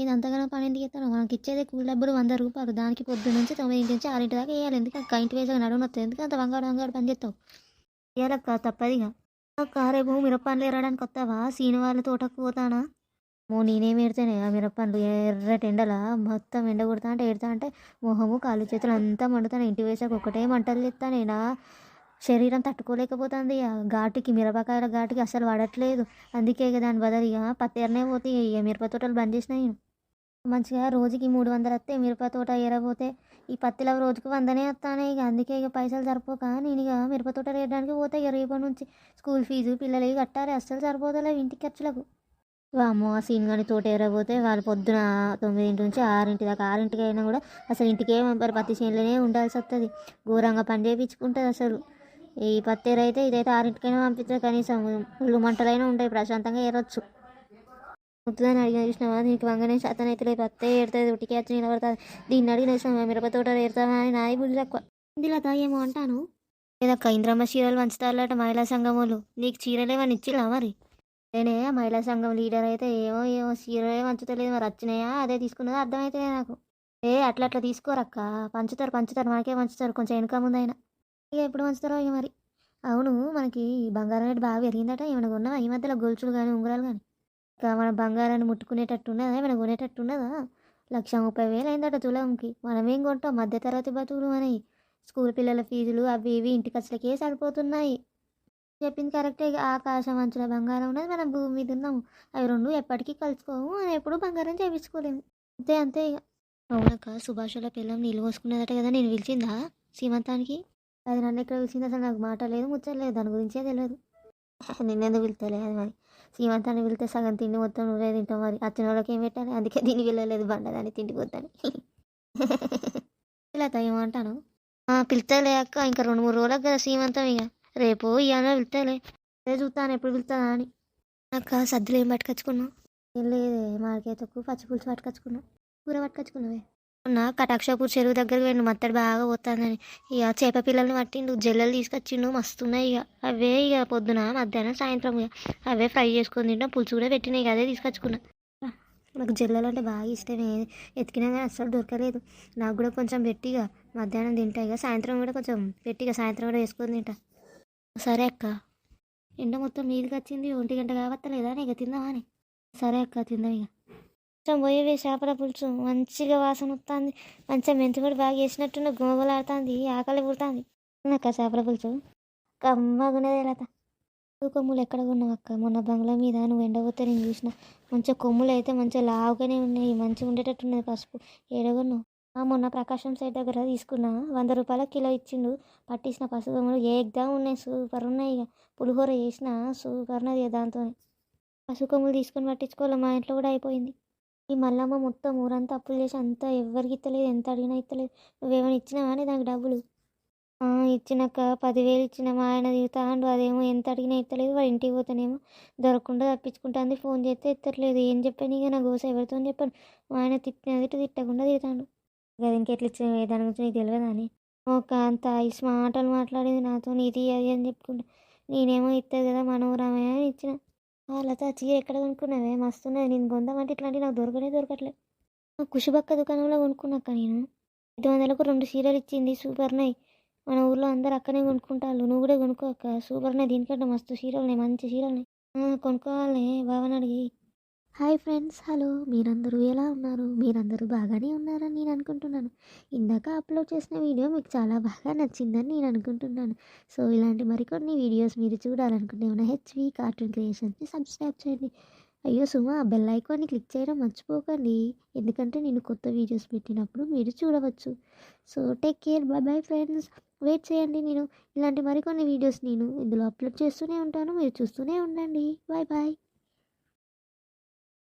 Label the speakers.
Speaker 1: ఇది అంతగానో పని ఎందుకు ఇస్తాను మనకి ఇచ్చేదే కూలి డబ్బులు వంద రూపాయలు. దానికి పొద్దు నుంచి తొమ్మిది నుంచి ఆరింటి దాకా వేయాలి. ఎందుకు? అక్క ఇంటి వేసాక నడుము వస్తుంది ఎందుకు అంత వంగాడు వంగాడు పని చేస్తావు? ఇవ్వాలక్క తప్పదిగా అక్క రేపు మిరప్పండ్లు ఎరడానికి వస్తావా? సీని వాళ్ళ తోటకు పోతానా? మో నేనేం ఏడితేనే ఆ మిరపండ్లు ఎర్రటి ఎండల మొత్తం ఎండ కొడతా అంటే ఏడుతా అంటే మొహము కాళ్ళు చేతులు అంతా మండుతాను. ఇంటి వేసాక ఒకటే మంటలు చెప్తాను నేను? శరీరం తట్టుకోలేకపోతుంది ఘాటుకి మిరపకాయల ఘాటుకి అసలు పడట్లేదు అందుకే ఇక దాని బదులు ఇక పత్తేరనే పోతే ఇక మిరప తోటలు బంద్ చేసినాయి మంచిగా రోజుకి మూడు వందలు వస్తే మిరప తోట ఏరబోతే ఈ పత్తిలో రోజుకి వందనే వస్తానే ఇక. అందుకే ఇక పైసలు సరిపోక నేను ఇక మిరప తోట వేయడానికి పోతే ఇక రేపటి నుంచి. స్కూల్ ఫీజు పిల్లలు కట్టాలి. అస్సలు సరిపోతలేవు ఇంటి ఖర్చులకు. వామ్మో ఆ సీన్ కానీ తోట ఏరబోతే వాళ్ళు పొద్దున తొమ్మిదింటి నుంచి ఆరింటి దాకా ఆరింటికి అయినా కూడా అసలు ఇంటికే పంపారు. పత్తి చేనులోనే ఉండాల్సి వస్తుంది ఘోరంగా పని చేయించుకుంటుంది అసలు. ఈ పత్తి ఎరైతే ఇదైతే ఆరింటికైనా పంపించారు కనీసం. ఒళ్ళు మంటలైనా ఉంటాయి. ప్రశాంతంగా ఏరొచ్చు. ముద్దుదని అడిగిన చూసినావా దీనికి వంగనే శాతం అయితే లేదు పత్తే ఏడుతుంది ఉట్టికి వచ్చి నిలబడుతుంది. దీన్ని అడిగిన చూసినావా మిరప ఏడతావా అని నాయి బుద్ధి తక్కువ ఇందులో ఏమో అంటాను. లేదక్క ఇంద్రమ్మ చీరలు వంచుతారులట మహిళా సంఘములు. నీకు చీరలు ఏమని ఇచ్చిలా మరి? నేనే మహిళా సంఘం లీడర్ అయితే ఏమో ఏమో చీరలే వంచుతలేదు మరి. వచ్చినాయా అదే తీసుకున్నదో? అర్థమైతే నాకు. ఏ అట్లా అట్లా తీసుకోరక్క. పంచుతారు పంచుతారు. మనకే పంచుతారు. కొంచెం వెనుక ముందైనా. ఇక ఎప్పుడు పంచుతారో ఇక మరి. అవును మనకి బంగారం రేటు బాగా పెరిగిందట. ఏమైనా ఉన్నావా ఈ మధ్యలో గొలుసులు కానీ ఉంగరాలు కానీ మన బంగారాన్ని ముట్టుకునేటట్టు ఉన్నదా ఏమైనా కొనేటట్టు ఉన్నదా లక్ష ముప్పై వేలు అయిందట తులంకి. మనం ఏం కొంటాం? మధ్యతరగతి బతుకులు అని. స్కూల్ పిల్లల ఫీజులు అవి ఇవి ఇంటి ఖర్చులకే సరిపోతున్నాయి? చెప్పింది కరెక్టే. ఇక ఆకాశం అంచుల బంగారం ఉన్నది. మనం భూమి మీద ఉన్నాము. అవి రెండు ఎప్పటికీ కలుసుకోము అని ఎప్పుడు బంగారం చేపించుకోలేము. అంతే అంతే ఇక. అవునక్క సుభాషుల పిల్లం నీళ్ళు పోసుకునేదట కదా? నేను పిలిచిందా సీమంతానికి? అది నన్ను ఎక్కడ పిలిచింది? అసలు నాకు మాట లేదు ముచ్చలేదు దాని గురించే తెలియదు నిన్నెందుకు పిలుతలే అది మరి? సీమంతాన్ని పిలితే సగం తిండి మొత్తం నువ్వే తింటావు మరి. వచ్చిన వాళ్ళకి ఏం పెట్టాలి? అందుకే దీన్ని వెళ్ళలేదు బండదాన్ని తిండిపోతాను తిండి పోతాను ఇలా ఏమంటాను పిలుస్తాలే అక్క ఇంకా రెండు మూడు రోజులకు కదా సీమంతం ఇక. రేపు ఇవాళ పిలుస్తాలే అదే చూస్తాను ఎప్పుడు పిలుస్తానా అని. అక్క సద్దులు ఏం పట్టుకొచ్చుకున్నావు? ఏం లేదే మామిడికాయ పచ్చి పులుసు పట్టుకొచ్చుకున్నావు కూర పట్టుకొచ్చుకున్నావే? ఉన్న కటాక్షపూర్ చెరువు దగ్గరికి వెళ్ళి మత్తడి బాగా పోతుందని. ఇక చేప పిల్లల్ని పట్టిండు జల్లలు తీసుకొచ్చిండు మస్తున్నాయి ఇక. అవే ఇక పొద్దున మధ్యాహ్నం సాయంత్రం ఇక. అవే ఫ్రై చేసుకొని తింటాం పులుసు కూడా పెట్టినాయి ఇక అదే తీసుకొచ్చుకున్నా. నాకు జల్లలు అంటే బాగా ఇష్టమే. ఎతికినా కానీ అస్సలు దొరకలేదు. నాకు కూడా కొంచెం పెట్టిగా మధ్యాహ్నం తింటా ఇక సాయంత్రం కూడా కొంచెం పెట్టిగా సాయంత్రం కూడా వేసుకొని తింటా. సరే అక్క. ఎండ మొత్తం మీదికి వచ్చింది ఒంటి గంట కావత్తలేదా? ఇక తిందామా అని సరే అక్క తిందాం ఇక. మొత్తం పోయేవే చేపల పులుసు. మంచిగా వాసన వస్తుంది మంచిగా మెంతి బాగా వేసినట్టున్న గోగలాడుతుంది ఆకలి పుడుతుంది. అక్క చేపల పులుసు. కమ్మగున్నదే లత నువ్వు కొమ్ములు ఎక్కడ కొన్నావు అక్క? మొన్న బంగ్లా మీద నువ్వు ఎండబోతే నేను చూసిన. మంచిగా కొమ్ములు అయితే మంచిగా లావుగానే ఉన్నాయి. మంచిగా ఉండేటట్టు ఉన్నది పసుపు ఏడగొన్నావు ఆ మొన్న ప్రకాశం సైడ్ దగ్గర తీసుకున్నా. వంద రూపాయల కిలో ఇచ్చిండు. పట్టించిన పసుపు కొమ్ములు ఏగ్దా ఉన్నాయి? సూపర్ ఉన్నాయి ఇక పులిహోర చేసిన సూపర్ ఉన్నది దాంతో పసుపు కొమ్ములు తీసుకొని పట్టించుకోవాలి? మా ఇంట్లో కూడా అయిపోయింది. ఈ మల్లమ్మ మొత్తం ఊరంతా అప్పులు చేసి అంతా ఎవరికి ఇస్తలేదు ఎంత అడిగినా ఇస్తలేదు నువ్వేమైనా ఇచ్చినావా అని దానికి డబ్బులు? ఇచ్చినాక పదివేలు ఇచ్చిన మా ఆయన దిగుతాండు అదేమో ఎంత అడిగినా ఇస్తలేదు వాడు ఇంటికి పోతానేమో దొరకకుండా తప్పించుకుంటాంది ఫోన్ చేస్తే ఎత్తట్లేదు. ఏం చెప్పాను ఇక నా గోస ఎవరితో చెప్పాను. మా ఆయన తిట్టినది తిట్టకుండా తిడతాడు. అది ఇంకెట్లా ఇచ్చిన దాని గురించి నీకు తెలియదా అని. ఒక అంత ఐస్ మాటలు మాట్లాడేది నాతో ఇది అది అని చెప్పుకుంటా. నేనేమో ఇస్తుంది కదా మనోరమే అని ఇచ్చిన. లత చీర ఎక్కడ కొనుక్కున్నావే? మస్తున్నాయి. నేను కొందామంటే ఇట్లాంటివి నాకు దొరకనే దొరకట్లే. కుషిబక్క కుషుబక్క దుకాణంలో కొనుక్కున్నాక నేను. ఐదు వందలకు రెండు చీరలు ఇచ్చింది సూపర్ నై మన ఊర్లో అందరు అక్కనే కొనుక్కుంటారు నువ్వు కూడా కొనుక్కోక సూపర్ నై దీనికంటే మస్తు చీరలు ఉన్నాయి మంచి చీరలు ఉన్నాయి కొనుక్కోవాలి. బావని అడిగి. Hi friends hello. మీరందరూ ఎలా ఉన్నారు? మీరందరూ బాగానే ఉన్నారని నేను అనుకుంటున్నాను. ఇందాక అప్లోడ్ చేసిన వీడియో మీకు చాలా బాగా నచ్చిందని నేను అనుకుంటున్నాను. సో ఇలాంటి మరికొన్ని వీడియోస్ మీరు చూడాలనుకుంటే మన హెచ్వి కార్టూన్ క్రియేషన్స్ని సబ్స్క్రైబ్ చేయండి. అయ్యో సుమా బెల్ ఐకాన్ని క్లిక్ చేయడం మర్చిపోకండి. ఎందుకంటే నేను కొత్త వీడియోస్ పెట్టినప్పుడు మీరు చూడవచ్చు. So take care. Bye bye friends. Wait చేయండి నేను. ఇలాంటి మరికొన్ని వీడియోస్ నేను ఇందులో అప్లోడ్ చేస్తూనే ఉంటాను. మీరు చూస్తూనే ఉండండి. Bye bye